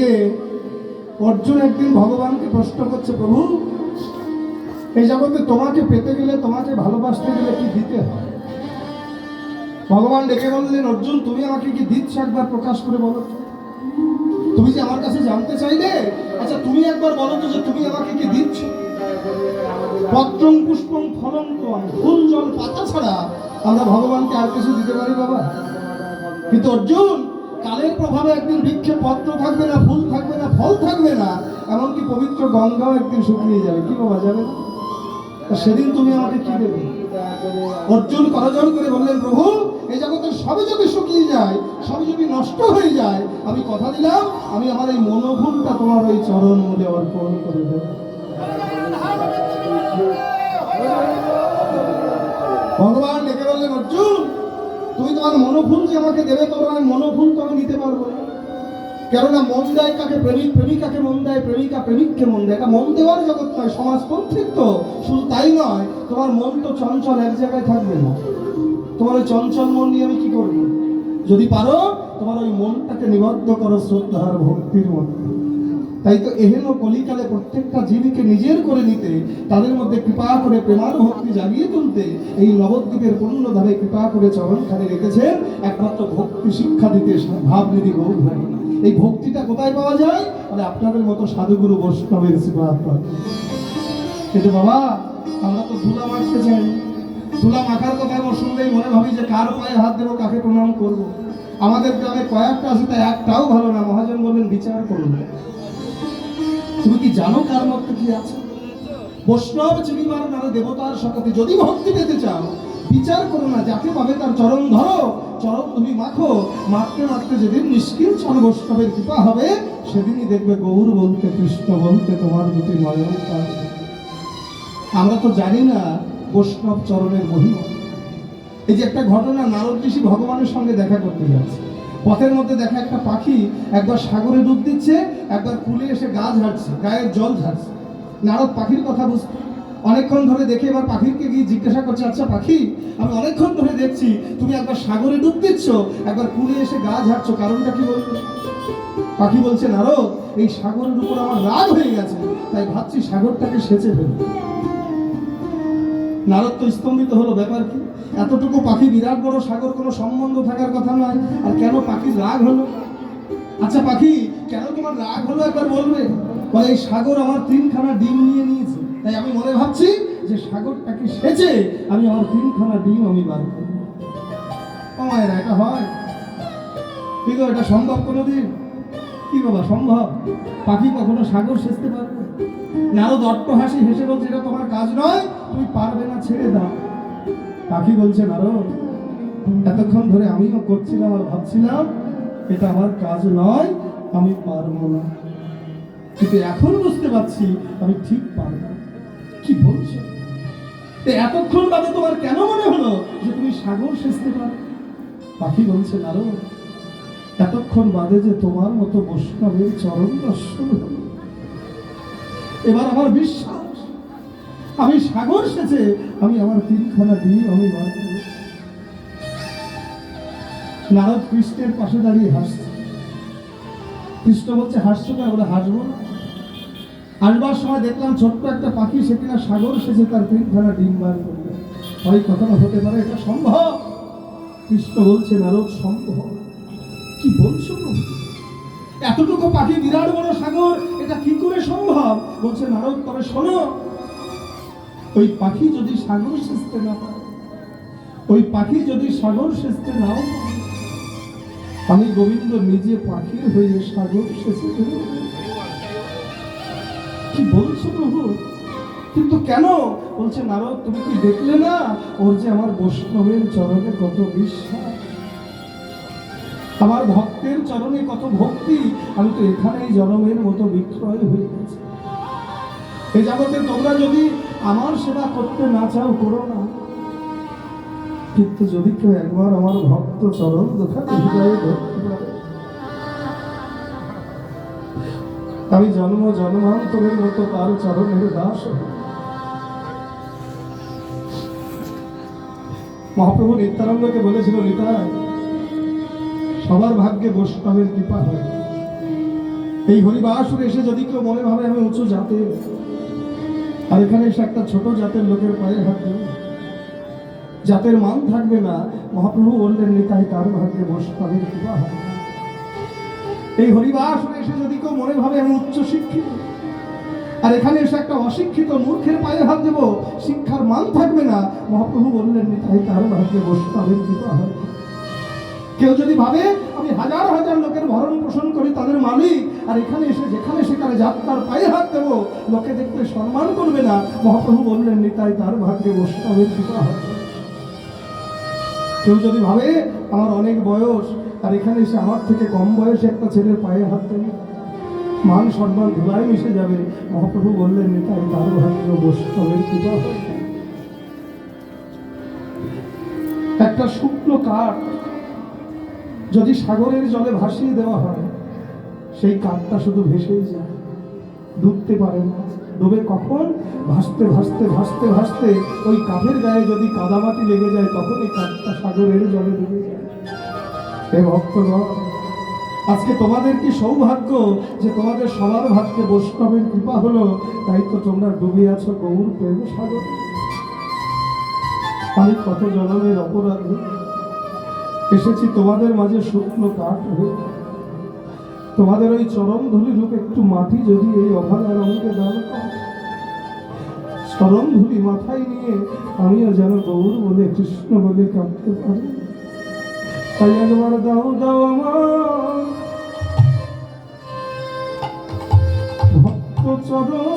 যে অর্জুন একদিন ভগবানকে প্রশ্ন করছে, প্রভু, এই জগতে তোমাকে পেতে গেলে, তোমাকে ভালোবাসতে গেলে কি দিতে হয়? ভগবান ডেকে বললেন, অর্জুন, তুমি আমাকে কি দিচ্ছ একবার প্রকাশ করে বলো তুমি যে আমার কাছে জানতে চাইলে আচ্ছা তুমি একবার বলো তো যে তুমি আমাকে কি দিচ্ছ? পত্রং পুষ্পং ফলং তোয়াং ফুল জল পাতা ছাড়া আমরা ভগবানকে আর কিছু দিতে পারি, বাবা? কিন্তু অর্জুন কালের প্রভাবে একদিন বৃক্ষে পত্র থাকবে না, ফুল থাকবে না, ফল থাকবে না, এমনকি পবিত্র গঙ্গাও একদিন শুকিয়ে যাবে। কি বাবা যাবে সেদিন তুমি আমাকে কি দেবে? অর্জুন করজোর করে বললেন, প্রভু, এই জগতের সবই যদি শুকিয়ে যায় সবই যদি নষ্ট হয়ে যায়, আমি কথা দিলাম, আমি আমার এই মনোভূমটা তোমার ওই চরণ মূলে অর্পণ করে দেবো। ভগবান ডেকে বললেন, অর্জুন তুমি তোমার মনোভুল যে আমাকে দেবে তোমার আমি মনোভুল তো আমি নিতে পারব না। কেননা মন দেয় কাকে প্রেমিক প্রেমিকাকে মন দেয়, প্রেমিকা প্রেমিককে মন দেয়। মন দেওয়ার জগৎ নয়, সমাজ কর্তৃত্ব শুধু তাই নয়, তোমার মন তো চঞ্চল, এক জায়গায় থাকবে না। তোমার ওই চঞ্চল মন নিয়ে আমি কি করব? যদি পারো, তোমার ওই মনটাকে নিবদ্ধ করো, শ্রদ্ধার ভক্তির মধ্যে। তাই তো এহেন কলিকালে প্রত্যেকটা জীবীকে নিজের করে নিতে, তাদের মধ্যে কৃপা করে প্রেমার ভক্তি জাগিয়ে তুলতে, এই নবদ্বীপের পূর্ণধারে কৃপা করে চরণখানে রেখেছেন একমাত্র ভক্তি শিক্ষা দিতে ভাবনিধি গৌরধারী এই ভক্তিটা কোথায় পাওয়া যায়? মানে আপনাদের মতো সাধুগুরু বৈষ্ণবের সেবা কিন্তু বাবা আমরা তো ধুলা মাখতে চাই ধুলা মাখার কথা আমার শুনলেই মনে ভাবি যে কার পায়ে হাত দেবো, কাকে প্রণাম করব। আমাদের গ্রামে কয়েকটা আছে, তাই একটাও ভালো না। মহাজন বললেন, বিচার করুন। তুমি কি জানো কার মধ্যে কি আছে? বৈষ্ণব চিনিবার নারে দেবতার শকতি যদি ভক্তি পেতে চাও, বিচার করো না, যাকে পাবে তার চরণ ধরো। চরণ তুমি মাখো, মাখতে মাখতে যেদিন নিষ্কিঞ্চন বৈষ্ণবের কৃপা হবে, সেদিনই দেখবে গৌর বলতে, কৃষ্ণ বলতে তোমার দুটি নয়ন আমরা তো জানি না বৈষ্ণব চরণের মহিমা। এই যে একটা ঘটনা, নারদ ঋষি ভগবানের সঙ্গে দেখা করতে যাচ্ছে। পথের মধ্যে দেখা একটা পাখি একবার সাগরে ডুব দিচ্ছে, একবার কুলে এসে গা ঝাড়ছে গায়ের জল ঝাড়ছে। নারদ পাখির কথা বুঝতে অনেকক্ষণ ধরে দেখে এবার পাখিকে গিয়ে জিজ্ঞাসা করছে আচ্ছা পাখি, আমি অনেকক্ষণ ধরে দেখছি, তুমি একবার সাগরে ডুব দিচ্ছ, একবার কুলে এসে গা ঝাড়ছো, কারণটা কি বলবে পাখি বলছে, নারদ, এই সাগরের উপর আমার রাগ হয়ে গেছে, তাই ভাবছি সাগরটাকে সেচে ফেলব। নারদ তো স্তম্ভিত হলো, ব্যাপার কি? এতটুকু পাখি বিরাট বড় সাগর, কোনো সম্বন্ধ থাকার কথা নয়। আর কেন পাখির রাগ হলো? আচ্ছা পাখি, কেন তোমার রাগ হলো একবার বলবে? বলে, এই সাগর আমার তিনখানা ডিম নিয়ে নিয়েছে। তাই আমি মনে ভাবছি যে সাগরটাকে সেচে আমি আমার তিনখানা ডিম আমি বার মায়েরা, এটা হয়? কি গো, এটা সম্ভব কোনোদিন? কি বাবা, সম্ভব? পাখি কখনো সাগর সেচতে পারবে? নারদ অট্ট হাসি হেসে বলছে, এটা তোমার কাজ নয়, তুমি পারবে না, ছেড়ে দাও। পাখি বলছে, নারদ, এতক্ষণ ধরে আমিও করছিলাম আর ভাবছিলাম এটা আমার কাজ নয়, আমি পারব না। কিন্তু এখন বুঝতে পারছি আমি ঠিক পারব কি বলছো? এতক্ষণ বাদে তোমার কেন মনে হলো যে তুমি সাগর সেচতে পারো? পাখি বলছে, নারদ, এতক্ষণ বাদে যে তোমার মতো বৈষ্ণবের চরণ দর্শন হলো। এবার আমার বিশ্বাস, আমি সাগর সেচে আমি আমার তিনখানা দিয়ে আমি। নারদ কৃষ্ণের পাশে দাঁড়িয়ে হাসছে। কৃষ্ণ বলছে, হাসছো কেন? বলে, হাসবো না। আসবার সময় দেখলাম ছোট্ট একটা পাখি সে কিনা সাগর সেচে তার তিনখানা ডিম বার করবে হয় কথাটা হতে পারে, এটা সম্ভব? কৃষ্ণ বলছে, নারদ, সম্ভব। কি বলছো? এতটুকু পাখি বিরাট বড় সাগর, এটা কি করে সম্ভব? বলছে, নারদ, তবে শোনো ওই পাখি যদি সাগর সেচতে না পারে ওই পাখি যদি সাগর সেচতে নাও আমি গোবিন্দ নিজে পাখির হয়ে সাগর সেচে। কি বলছো প্রভু? কিন্তু কেন? বলছে, নারদ, তুমি কি দেখলে না ওর যে আমার বৈষ্ণবের চরণে কত বিশ্বাস? আমার ভক্তের চরণে কত ভক্তি? আমি তো এখানেই জনমের মতো বিক্রয় হয়ে গেছি। এই জগতে তোমরা যদি আমার সেবা করতে না চাও, করো না। কিন্তু যদি কেউ একবার আমার ভক্ত চরণ দোকানে আমি জন্ম জন্মান্তরের মতো তার চরণের দাস। মহাপ্রভু নিত্যানন্দকে বলেছিল নিতাই সবার ভাগ্যে বৈষ্ণবের কৃপা হয়। এই হরিবাসরে এসে যদি কেউ মনে ভাবে আমি উঁচু জাতের আর এখানে এসে একটা ছোট জাতের লোকের পায়ে হাত দেবে জাতের মান থাকবে না, মহাপ্রভু বললেন, নিতাই তার ভাগ্যে বৈষ্ণবের কৃপা হবে। এই হরিবাসরে এসে যদি কেউ মনে ভাবে আমি উচ্চ শিক্ষিত, আর এখানে এসে একটা অশিক্ষিত মূর্খের পায়ে হাত দেব, শিক্ষার মান থাকবে না, মহাপ্রভু বললেন, নিতাই তার ভাগ্যে বৈষ্ণবের কৃপা হবে। কেউ যদি ভাবে আমি হাজার হাজার লোকের ভরণ পোষণ করি, তাদের মালিক আর এখানে এসে, যেখানে সেখানে যাত্রার পায়ে হাত দেবো, লোকে দেখতে সম্মান করবে না। মহাপ্রভু বললেন, নিতাই তার ভাগ্যে কৃপা হবে কেউ যদি ভাবে, আমার অনেক বয়স, আর এখানে এসে আমার থেকে কম বয়সে একটা ছেলের পায়ে হাত দেবে মান সম্মান ধুলাই মিশে যাবে। মহাপ্রভু বললেন, নিতাই তার ভাগ্য কৃপা হবে একটা শুকনো কাঠ যদি সাগরের জলে ভাসিয়ে দেওয়া হয় সেই কাঠটা শুধু ভেসেই যায়। ডুবতে পারে না। ডুবে কখন? ভাসতে ভাসতে ভাসতে ভাসতে ওই কাঠের গায়ে যদি কাদামাটি লেগে যায়, তখন এই কাঠটা সাগরের জলে ডুবে যায়। হে ভক্তগণ আজকে তোমাদের কি সৌভাগ্য যে তোমাদের সবার ভাগ্যে বৈষ্ণবের কৃপা হলো? তাই তো তোমরা ডুবে আছো গৌর প্রেম সাগর। আমি কত জনমের অপরাধী এসেছি তোমাদের মাঝে শুকনো কাঠ হয়ে। তোমাদের ওই চরম ধুলি রূপ একটু মাটি যদি এই অভাগার অঙ্গে দান চরম ধুলি মাথায় নিয়ে আমিও যেন গৌর বলে, কৃষ্ণ বলে কাঁদতে পারি। তাই একবার দাও দাও আমার। ভক্ত চরণ